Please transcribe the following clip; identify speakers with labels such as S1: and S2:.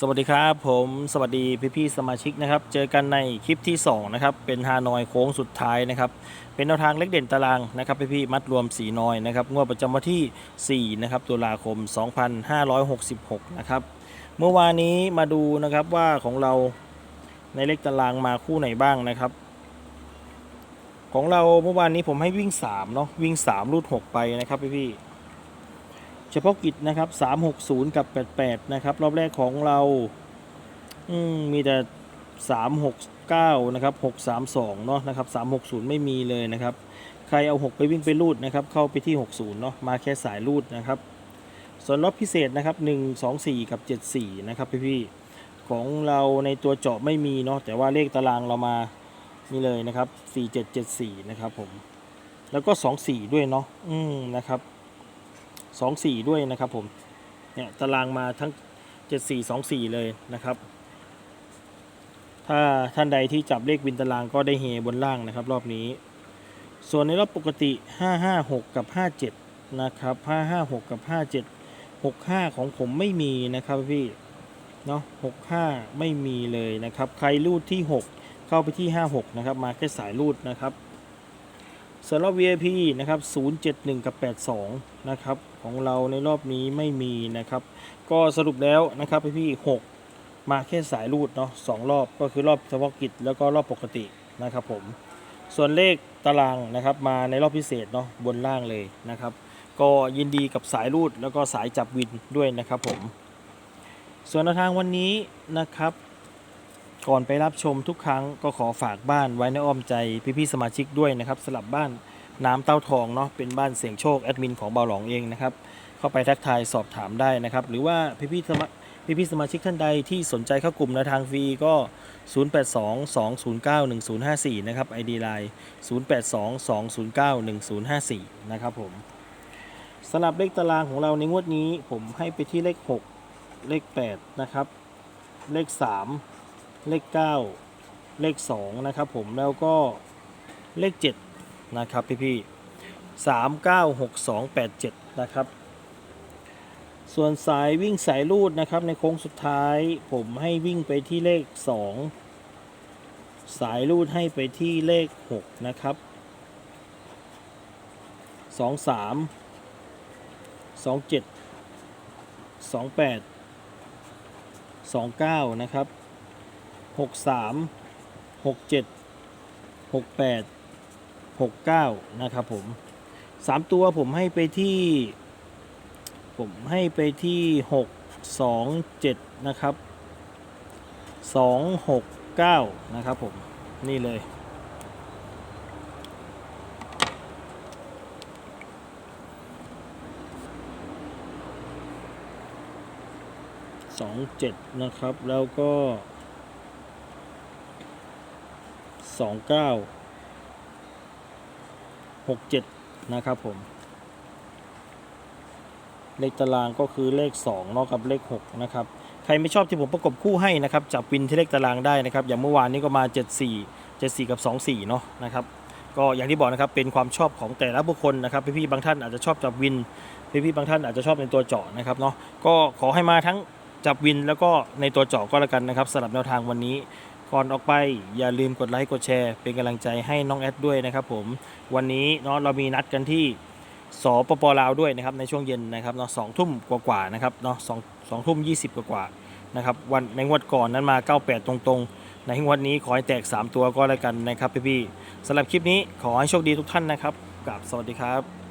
S1: สวัสดีครับผมสวัสดีพี่พี่ๆสมาชิกนะครับ เจอกันในคลิปที่ 2 นะครับ เป็นฮานอยโค้งสุดท้ายนะครับ เป็นแนวทางเล็กเด่นตารางนะครับพี่พี่ๆมัดรวมสีนอยนะครับงวดประจำวันที่ 4 นะครับตุลาคม 2566 นะครับ เมื่อวานนี้มาดูนะครับว่าของเราในเลขตารางมาคู่ไหนบ้างนะครับ ของเราเมื่อวานนี้ผมให้วิ่ง3เนาะวิ่ง3รูด6ไปนะครับพี่พี่ๆ ฉพาะกิจนะครับ 360 กับ 88 นะครับ รอบแรกของเราอืมมีแต่ 369 นะครับ 632 เนาะนะครับ 360 ไม่มีเลยนะครับ ใครเอา 6 ไปวิ่งไปรูดนะครับ เข้าไปที่ 60 เนาะมาแค่สายรูดนะครับ ส่วนรอบพิเศษนะครับ 1 2 4 กับ 74 นะครับพี่ๆของเราในตัวเจาะไม่มีเนาะแต่ว่าเลขตารางเรามานี่เลยนะครับ 4774 นะครับผม แล้วก็ 24 ด้วยเนาะอืมนะครับ สองสี่ด้วยนะครับผมเนี่ยตารางมาทั้งเจ็ดสี่สองสี่เลยนะครับ ถ้าท่านใดที่จับเลขวินตารางก็ได้เฮบนล่างนะครับ รอบนี้ ส่วนในรอบปกติห้าห้าหกกับห้าเจ็ดนะครับห้าห้าหกกับห้าเจ็ดหกห้าของผมไม่มีนะครับพี่เนาะหกห้าไม่มีเลยนะครับ ใครรูดที่หกเข้าไปที่ห้าหกนะครับ มาแค่สายรูดนะครับ ส่วนรอบ VIP นะครับ 071 กับ 82 นะครับ ของเราในรอบนี้ไม่มีนะครับ ก็สรุปแล้วนะครับพี่พี่6มาแค่สายรูดเนาะสรอบก็คือรอบเฉพาะกิจแล้วก็รอบปกตินะครับผม ส่วนเลขตารางนะครับมาในรอบพิเศษเนาะบนล่างเลยนะครับ ก็ยินดีกับสายรูดแล้วก็สายจับวินด้วยนะครับผม ส่วนแนวทางวันนี้นะครับ ก่อนไปรับชมทุกครั้งก็ขอฝากบ้านไว้ในอ้อมใจพี่ๆสมาชิกด้วยนะครับสลับบ้านน้ำเต้าทองเนาะเป็นบ้านเสียงโชคแอดมินของเบาหลองเองนะครับเข้าไปทักทายสอบถามได้นะครับ หรือว่าพี่ๆสมาพี่ๆสมาชิกท่านใดที่สนใจเข้ากลุ่มในทางฟรีก็ 0822091054 นะครับ ID Line 0822091054 นะครับผมสำหรับเลขตารางของเราในงวดนี้ผมให้ไปที่เลข 6 เลข 8 นะครับ เลข 3 เลข 9 เลข 2 นะครับผมแล้วก็เลข 7 นะครับพี่ๆ3 9 6 2 8 7นะครับ ส่วนสายวิ่งสายลูดนะครับ ในโค้งสุดท้ายผมให้วิ่งไปที่เลข 2 สายลูดให้ไปที่เลข 6 นะครับ 2 3 2 7 2 8 2 9 นะครับ หกสามหกเจ็ดหกแปดหกเก้านะครับผมสามตัวผมให้ไปที่ ผมให้ไปที่หกสองเจ็ดนะครับสองหกเก้านะครับผมนี่เลยสองเจ็ดนะครับแล้วก็ สองเก้าหกเจ็ดนะครับผม เลขตารางก็คือเลข2เนาะกับเลข6นะครับ ใครไม่ชอบที่ผมประกบคู่ให้นะครับ จับวินที่เลขตารางได้นะครับ อย่างเมื่อวานนี้ก็มา 74 74 กับ 24 เนาะนะครับ ก็อย่างที่บอกนะครับ เป็นความชอบของแต่ละบุคคลนะครับ พี่ๆบางท่านอาจจะชอบจับวิน พี่ๆบางท่านอาจจะชอบในตัวเจาะนะครับเนาะ ก็ขอให้มาทั้งจับวินแล้วก็ในตัวเจาะก็แล้วกันนะครับสำหรับแนวทางวันนี้ ก่อนออกไปอย่าลืมกดไลค์กดแชร์ เป็นกำลังใจให้น้องแอดด้วยนะครับผมวันนี้เนาะเรามีนัดกันที่สปปลาวด้วยนะครับในช่วงเย็นนะครับเนาะสองทุ่มกว่าๆนะครับเนาะสองสองทุ่มยี่สิบกว่าๆนะครับวันในงวดก่อนนั้นมา 98 ตรงๆ ในงวดนี้ขอให้แตก 3 ตัวก็แล้วกันนะครับพี่ๆสำหรับคลิปนี้ขอให้โชคดีทุกท่านนะครับกับสวัสดีครับ